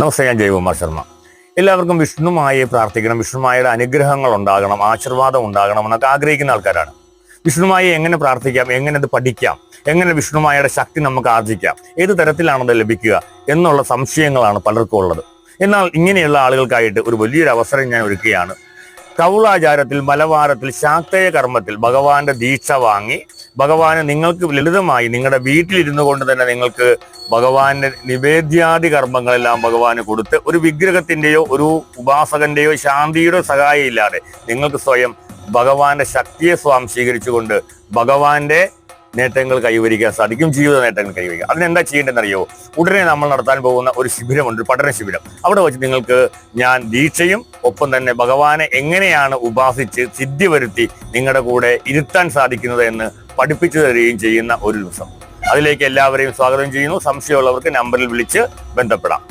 നമസ്തേ ഞാൻ ജയകുമാർ ശർമ്മ. എല്ലാവർക്കും വിഷ്ണുമായി പ്രാർത്ഥിക്കണം വിഷ്ണുമായുടെ അനുഗ്രഹങ്ങൾ ഉണ്ടാകണം ആശീർവാദം ഉണ്ടാകണം എന്നൊക്കെ ആഗ്രഹിക്കുന്ന ആൾക്കാരാണ്. വിഷ്ണുമായി എങ്ങനെ പ്രാർത്ഥിക്കാം എങ്ങനെ അത് പഠിക്കാം എങ്ങനെ വിഷ്ണുമായയുടെ ശക്തി നമുക്ക് ആർജിക്കാം ഏത് തരത്തിലാണത് ലഭിക്കുക എന്നുള്ള സംശയങ്ങളാണ് പലർക്കും ഉള്ളത്. എന്നാൽ ഇങ്ങനെയുള്ള ആളുകൾക്കായിട്ട് ഒരു വലിയൊരു അവസരം ഞാൻ ഒരുക്കുകയാണ്. കൗളാചാരത്തിൽ മലവാരത്തിൽ ശാക്തേയ കർമ്മത്തിൽ ഭഗവാന്റെ ദീക്ഷ വാങ്ങി ഭഗവാനെ നിങ്ങൾക്ക് ലളിതമായി നിങ്ങളുടെ വീട്ടിലിരുന്നു കൊണ്ട് തന്നെ നിങ്ങൾക്ക് ഭഗവാന്റെ നിവേദ്യാദി കർമ്മങ്ങളെല്ലാം ഭഗവാന് കൊടുത്ത് ഒരു വിഗ്രഹത്തിന്റെയോ ഒരു ഉപാസകന്റെയോ ശാന്തിയുടെ സഹായം ഇല്ലാതെ നിങ്ങൾക്ക് സ്വയം ഭഗവാന്റെ ശക്തിയെ സ്വാംശീകരിച്ചുകൊണ്ട് ഭഗവാന്റെ നേട്ടങ്ങൾ കൈവരിക്കാൻ സാധിക്കും ജീവിത നേട്ടങ്ങൾ കൈവരിക്കാം അതിനെന്താ ചെയ്യേണ്ടതെന്നറിയോ? ഉടനെ നമ്മൾ നടത്താൻ പോകുന്ന ഒരു ശിബിരമുണ്ട് പഠന ശിബിരം. അവിടെ വെച്ച് നിങ്ങൾക്ക് ഞാൻ ദീക്ഷയും ഒപ്പം തന്നെ ഭഗവാനെ എങ്ങനെയാണ് ഉപാസിച്ച് സിദ്ധി വരുത്തി നിങ്ങളുടെ കൂടെ ഇരുത്താൻ സാധിക്കുന്നത് എന്ന് പഠിപ്പിച്ചു തരികയും ചെയ്യുന്ന ഒരു ദിവസം. അതിലേക്ക് എല്ലാവരെയും സ്വാഗതം ചെയ്യുന്നു. സംശയമുള്ളവർക്ക് നമ്പറിൽ വിളിച്ച് ബന്ധപ്പെടാം.